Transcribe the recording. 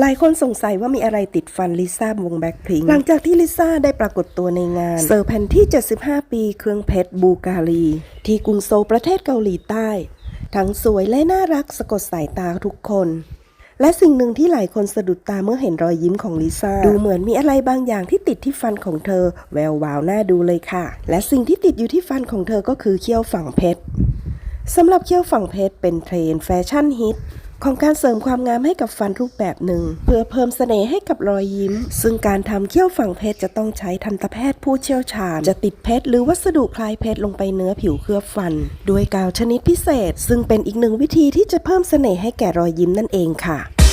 หลายคนสงสัยว่ามีอะไรติดฟันลิซ่าวงแบ็คพิงหลังจากที่ลิซ่าได้ปรากฏตัวในงานเซอร์แผ่นที่ 75 ปี เครื่องเพชรบูการี ที่กรุงโซลประเทศเกาหลีใต้ ทั้งสวยและน่ารักสะกดสายตาทุกคน และสิ่งหนึ่งที่หลายคนสะดุดตาเมื่อเห็นรอยยิ้มของลิซ่า ดูเหมือนมีอะไรบางอย่างที่ติดที่ฟันของเธอ แวววาวน่าดูเลยค่ะ และสิ่งที่ติดอยู่ที่ฟันของเธอก็คือเขี้ยวฝังเพชรสำหรับเขี้ยวฝังเพชรเป็นเทรนด์แฟชั่นฮิต ของการเสริมความงามให้กับฟันรูปแบบหนึ่ง เพื่อเพิ่มเสน่ห์ให้กับรอยยิ้ม ซึ่งการทำเขี้ยวฝังเพชรจะต้องใช้ทันตแพทย์ผู้เชี่ยวชาญ จะติดเพชรหรือวัสดุคลายเพชรลงไปเนื้อผิวเคลือบฟัน ด้วยกาวชนิดพิเศษ ซึ่งเป็นอีกหนึ่งวิธีที่จะเพิ่มเสน่ห์ให้แก่รอยยิ้มนั่นเองค่ะ